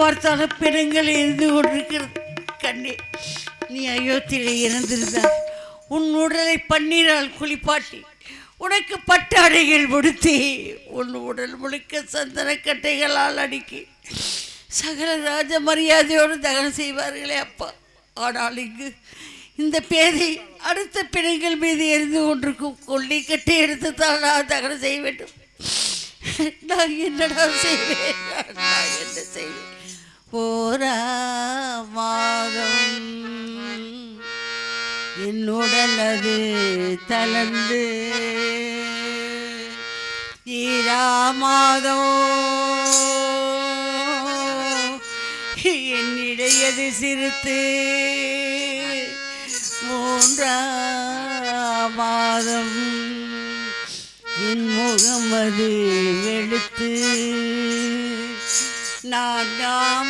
பார்த்தாலும் பிணங்கள் இருந்து கொண்டிருக்கிறது. கண்ணே நீ அயோத்தியிலே இறந்திருந்தார் உன் உடலை பன்னீரால் குளிப்பாட்டி உனக்கு பட்டாடைகள் உடுத்தி உன் உடல் முழுக்க சந்தனக்கட்டைகளால் அடுக்கி சகல ராஜ மரியாதையோடு தகனம் செய்வார்களே அப்பா. ஆனால் இங்கு இந்த பேதை அடுத்த பிணங்கள் மீது எரிந்து கொண்டிருக்கும் கொல்லிக்கட்டை எடுத்து தான் நான் தகனம் செய்ய வேண்டும். நான் என்னடா செய்வேன்? நான் என்ன செய்வேன்? போரா என்னுடலது தளர்ந்து ஈராமாதோ என்னிடையது சிறுத்து மூன்றாம் மாதம் என் முகம் அது வெளுத்து நான்காம்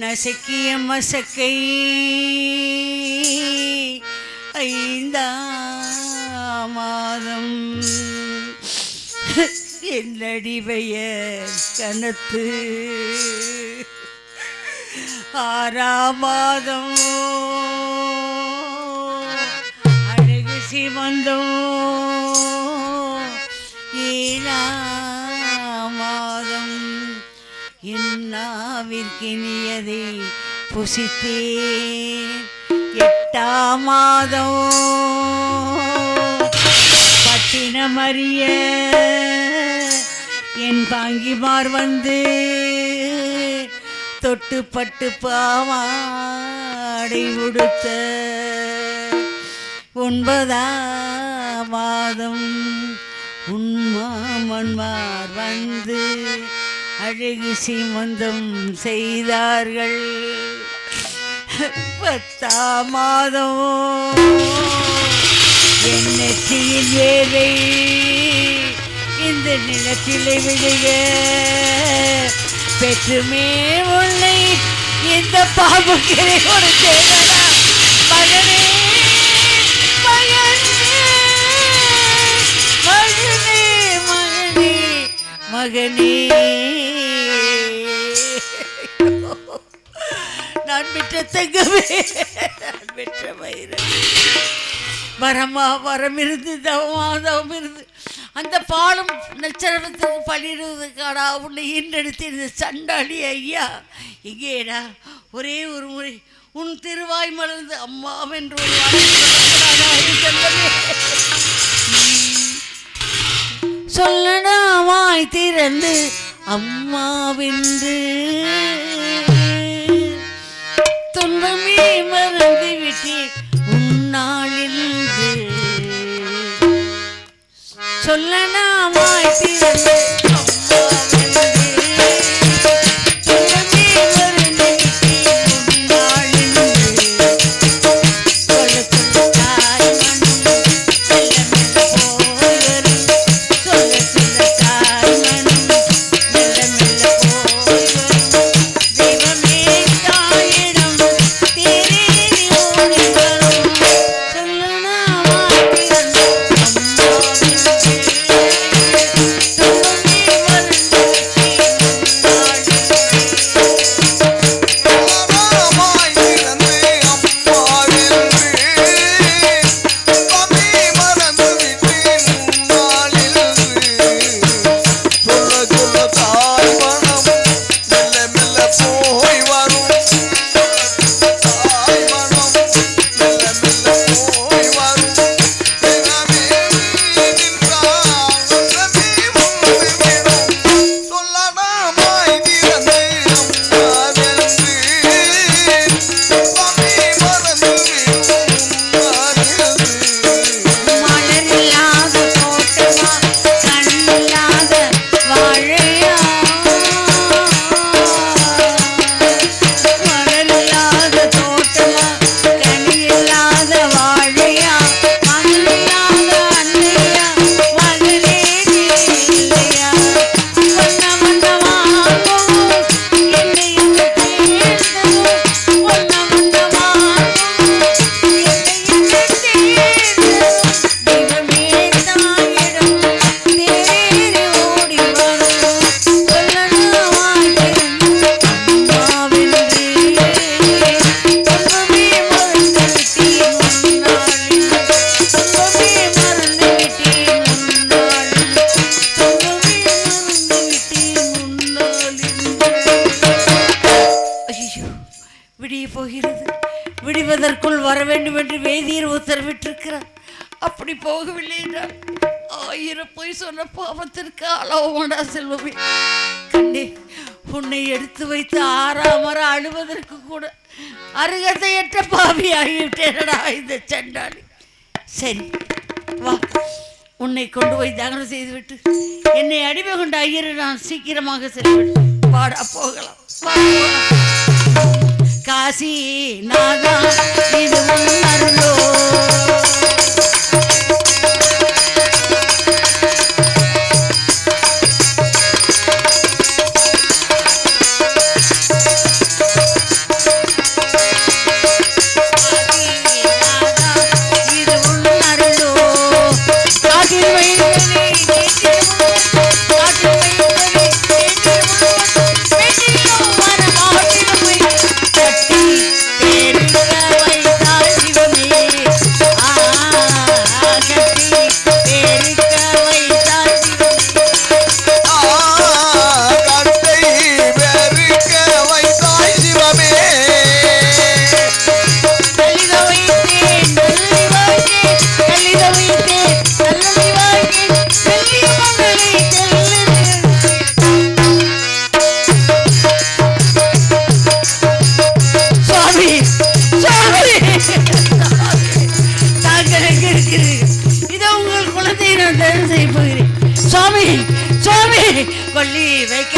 நசக்கிய மசக்கை. ஐந்தாமாதம். என்னடிவைய கனத்து. ஆறாமாதம். அழகு சிவந்தோ. என்னாவிற்கினியதை புசித்தே எட்டாம் மாதம் பட்டினமறிய என் பாங்கிமார் வந்து தொட்டு பட்டு பாவாடை உடுத்த ஒன்பதாம் மாதம் உன்மாமன்மார் வந்து அழகு சீமந்தம் செய்தார்கள். பத்தாம் மாதம். என் நெற்றியின் வேலை இந்த நிலத்திலே விழுக பெற்றுமே உன்னை இந்த பாம்புக்கிரை ஒரு மகனே மகனே மகனே மகனே மகனே. நான் பெற்ற தங்கமே. நான் பெற்ற வயிறு வரமா. வரம் இருந்து தவமா தவம் இருந்து அந்த பாலம் நச்சரத்துக்கு பழிடுவதற்காடா உன்னை ஈன்றெடுத்து இந்த சண்டாளி ஐயா. இங்கேடா ஒரே ஒரு முறை உன் திருவாய் மலர்ந்து அம்மாவென்று ஒரு சொல்லடாமாய் திறந்து அம்மாவென்று. துன்பமே மறந்து விட்டே உன்னாளில் சொல்லனாமாய் திறந்து அம்மாவென்று போய் சொன்ன பாவத்திற்கு அளவமாடா செல்வமே? கண்ணே உன்னை எடுத்து வைத்து ஆறாமற அழுவதற்கு கூட அருகதையற்ற பாவி ஆகிவிட்டேனடா இந்த சண்டாளி. சரி வா உன்னை கொண்டு போய் தகனம் செய்துவிட்டு என்னை அடிமை கொண்ட ஐயரை நான் சீக்கிரமாக செல்வேன். வாடா போகலாம். வா, காசி நாதா இது அருளோ.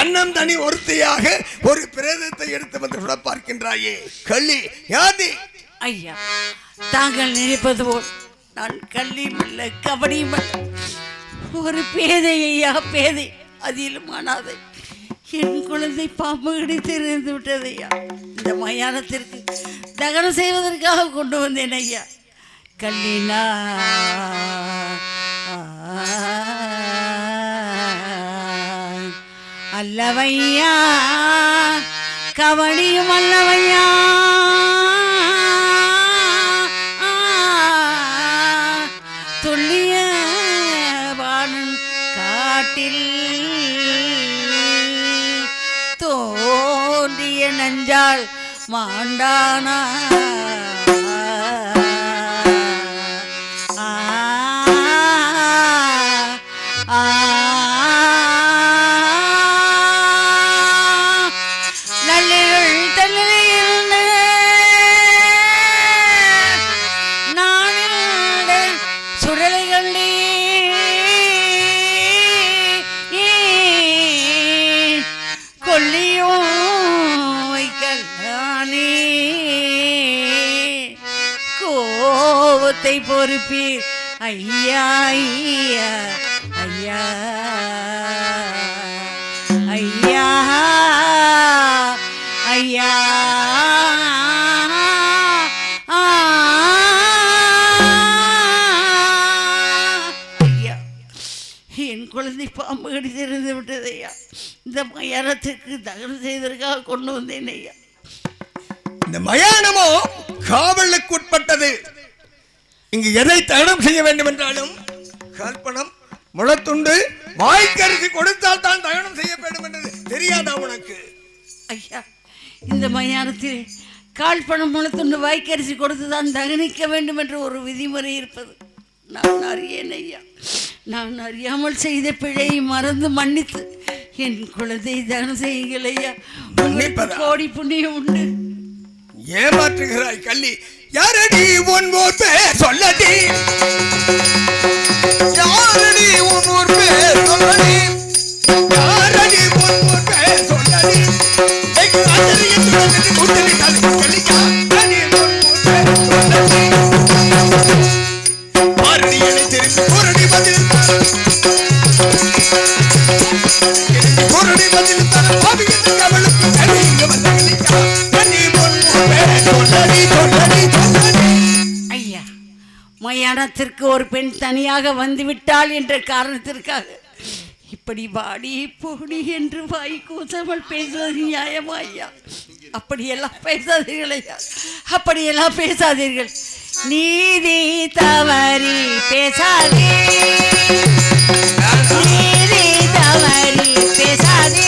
தன்னம் தனி ஒருத்தையாக ஒரு பிரேதத்தை எடுத்து வந்து விட பார்க்கின்றாயே. கள்ளி யாதி? ஐயா தாங்கள் நினைப்பது போல் நான் கள்ளியும் அல்ல கபடியும் அல்ல ஒரு பேதை ஐயா பேதை அதிலும் ஆனாதை என் குழந்தை பாம்பு கிடைத்து இருந்து விட்டது ஐயா. இந்த மயானத்திற்கு தகனம் செய்வதற்காக கொண்டு வந்தேன் ஐயா. கல்லினா அல்லவையா? கவனியும் அல்லவையா? துள்ளிய வானன் காட்டில் தோன்றிய நஞ்சால் மாண்டானா? கோபத்தை பொறுப்பீர் ஐயா ஐயா ஐயா. ஐயா ஐயா. என் குழந்தை பாம்பு கடித்திருந்து விட்டது ஐயா. இந்த மயானத்துக்கு தகவல் செய்ததற்காக கொண்டு வந்தேன் ஐயா. இந்த மயானமோ காவலுக்கு உட்பட்டது. இங்கு எதை தகனம் செய்ய வேண்டும் என்றாலும் கல்பனம் முளத்துண்டு வாய்க்கரிசி கொடுத்தால் தான் தகனம் செய்ய வேண்டும் என்றது தெரியாதா உனக்கு? ஐயா இந்த மயானத்தில் கால் பணம் முளத்துண்டு வாய்க்கரிசி கொடுத்து தான் தகனிக்க வேண்டும் என்று ஒரு விதிமுறை இருப்பது. நான் அறியேன் ஐயா. நான் அறியாமல் செய்த பிழையை மறந்து மன்னித்து என் குழந்தை தகனம் செய்யுங்கள் ஐயா? கோடி புண்ணியம் உண்டு. ஏமாற்றுகிறாய் கள்ளி. யாரடி உன் ஊர் பேர் சொல்லடி? யாரடி உன் ஊர் பேர் சொல்லடி? யாரடி உன் ஊர் பேர் சொல்லடி? ஏய், மயானத்திற்கு ஒரு பெண் தனியாக வந்துவிட்டாள் என்ற காரணத்திற்காக. இப்படி வாடி போடி என்று வாய் கூசாமல் பேசுவது நியாயமாயா அப்படியெல்லாம் பேசாதீர்களையா அப்படியெல்லாம் பேசாதீர்கள். நீதி தவறி பேசாதே. நீதி தவறி பேசாதே.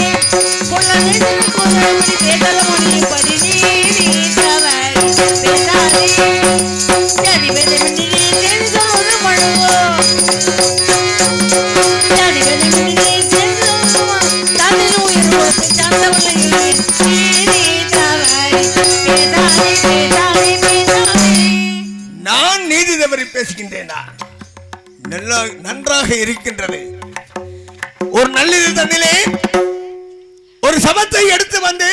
குழந்தைகளுக்கு நீ நீதி தவறி பேசாதே. பேசாதே பேசாதே நான் நீதி தவறி பேசுகின்றேனா? நன்றாக இருக்கின்றது. ஒரு நல்லது தண்ணிலே ஒரு சமத்தை எடுத்து வந்து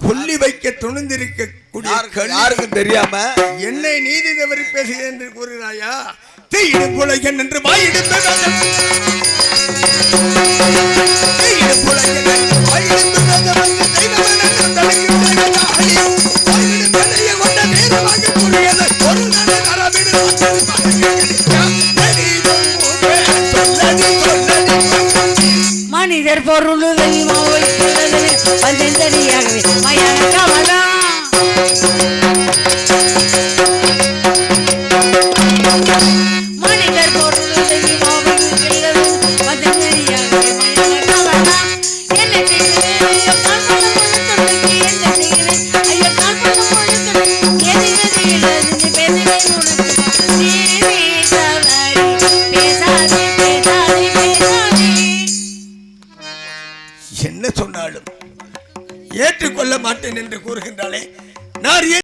கொல்லி வைக்க துணிந்திருக்க யாருக்கும் தெரியாம என்னை நீதி தவறி பேசுகிறேன் என்று கூறுகிறாயா? தீயிடும் புலையன் என்று வாயிடும்